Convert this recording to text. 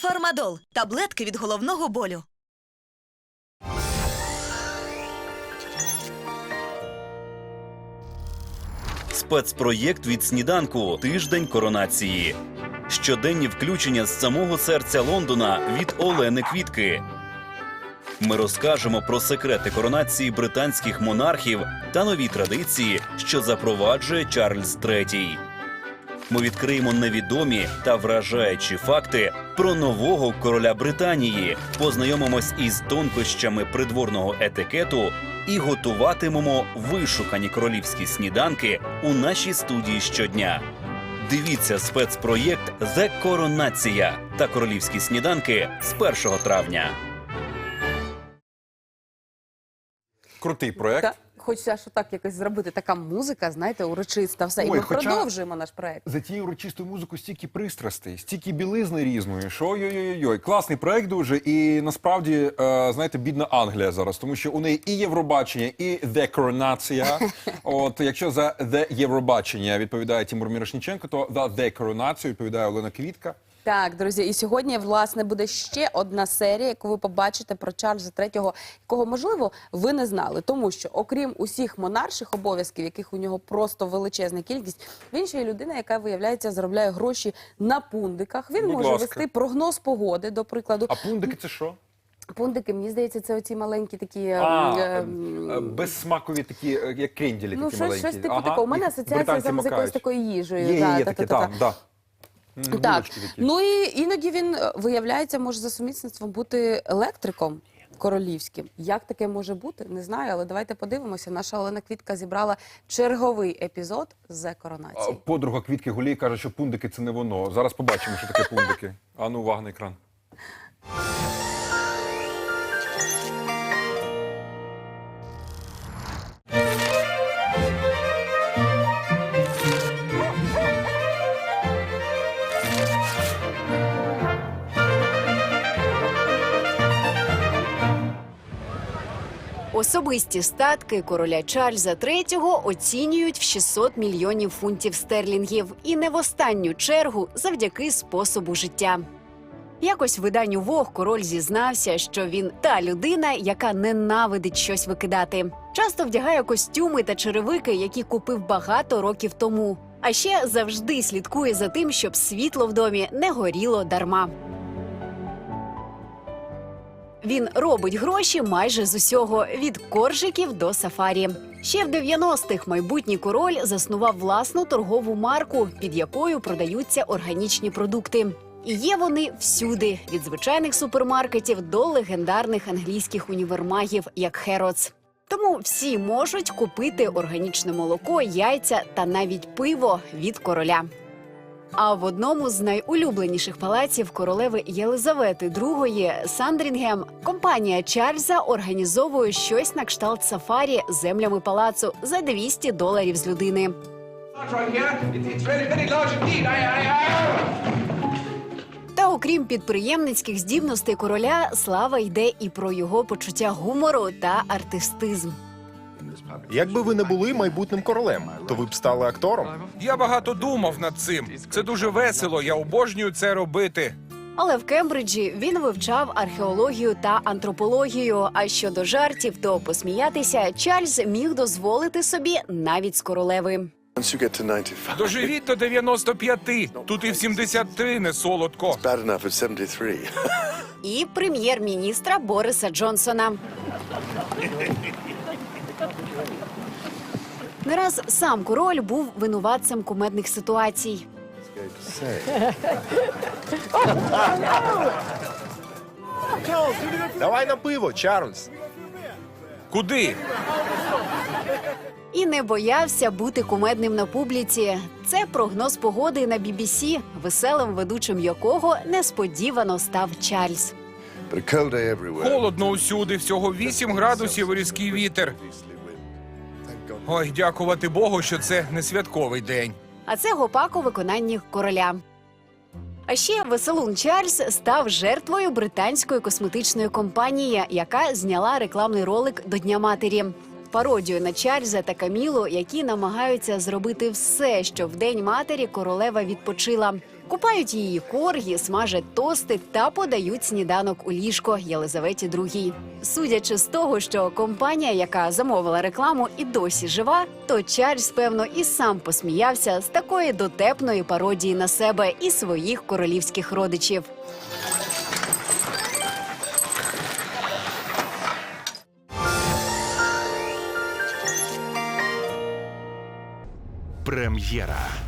Фармадол таблетки від головного болю. Спецпроєкт від сніданку Тиждень коронації. Щоденні включення з самого серця Лондона від Олени Квітки. Ми розкажемо про секрети коронації британських монархів та нові традиції, що запроваджує Чарльз III. Ми відкриємо невідомі та вражаючі факти про нового короля Британії, познайомимось із тонкощами придворного етикету і готуватимемо вишукані королівські сніданки у нашій студії щодня. Дивіться спецпроєкт «Зе Коронація» та королівські сніданки з 1 травня. Крутий проект. Хочеться, що так якось зробити така музика, знаєте, урочиста, все. І Ой, ми хоча- продовжуємо наш проект. За тією урочистою музикою стільки пристрастей, стільки білизни різної. Що ой-ой-ой. Класний проект дуже. І насправді, е, знаєте, бідна Англія зараз, тому що у неї і Євробачення, і The Коронація. От якщо за The Євробачення відповідає Тимур Мірошніченко, то за The Коронацію відповідає Олена Квітка. Так, друзі, і сьогодні власне буде ще одна серія, яку ви побачите про Чарльза III, якого можливо ви не знали, тому що окрім усіх монарших обов'язків, яких у нього просто величезна кількість, він ще й людина, яка виявляється заробляє гроші на пундиках. Він Будь може ласка. вести прогноз погоди, до прикладу. А пундики це що? Пундики, мені здається, це оці маленькі такі. А, е, безсмакові такі, е, як кренділі, Ну, такі щось, маленькі. щось типу Ага, такого. У мене асоціація з якоюсь макають. такою їжею. Є, є, да, є та, таке, та, та, там, та. М, Так, ну і іноді він е, виявляється, може за сумісництвом бути електриком королівським. Як таке може бути? Не знаю, але давайте подивимося. Наша Олена Квітка зібрала черговий епізод з коронації. Подруга Квітки Гулій каже, що пундики це не воно. Зараз побачимо, що таке пундики. Ану, ну, увага на екран. Особисті статки короля Чарльза III оцінюють в 600 мільйонів фунтів стерлінгів, і не в останню чергу завдяки способу життя. Якось виданню Вог король зізнався, що він та людина, яка ненавидить щось викидати. Часто вдягає костюми та черевики, які купив багато років тому. А ще завжди слідкує за тим, щоб світло в домі не горіло дарма. Він робить гроші майже з усього від коржиків до сафарі. Ще в 90-х майбутній король заснував власну торгову марку, під якою продаються органічні продукти. І є вони всюди від звичайних супермаркетів до легендарних англійських універмагів, як Херотс. Тому всі можуть купити органічне молоко, яйця та навіть пиво від короля. А в одному з найулюбленіших палаців королеви Єлизавети II Сандрінгем компанія Чарльза організовує щось на кшталт сафарі землями палацу за 200 доларів з людини. Та окрім підприємницьких здібностей короля, слава йде і про його почуття гумору та артистизм. Якби ви не були майбутнім королем, то ви б стали актором. Я багато думав над цим. Це дуже весело. Я обожнюю це робити. Але в Кембриджі він вивчав археологію та антропологію. А щодо жартів, то посміятися Чарльз міг дозволити собі навіть з королеви. Once you get to 95, Доживіть до 95. Тут і в 73 не солодко. bad enough at 73. і прем'єр-міністра Бориса Джонсона. Не раз сам король був винуватцем кумедних ситуацій. Давай на пиво, Чарльз. Куди? І не боявся бути кумедним на публіці. Це прогноз погоди на BBC, веселим ведучим якого несподівано став Чарльз. Холодно усюди, всього 8 градусів і різкий вітер. Ой, дякувати Богу, що це не святковий день. А це гопак у виконанні короля. А ще веселун Чарльз став жертвою британської косметичної компанії, яка зняла рекламний ролик до Дня матері. Пародію на Чарльза та Камілу, які намагаються зробити все, щоб в день матері королева відпочила. Купають її коргі, смажать тости та подають сніданок у ліжко Єлизаветі II. Судячи з того, що компанія, яка замовила рекламу, і досі жива, то Чарльз, певно, і сам посміявся з такої дотепної пародії на себе і своїх королівських родичів. Прем'єра.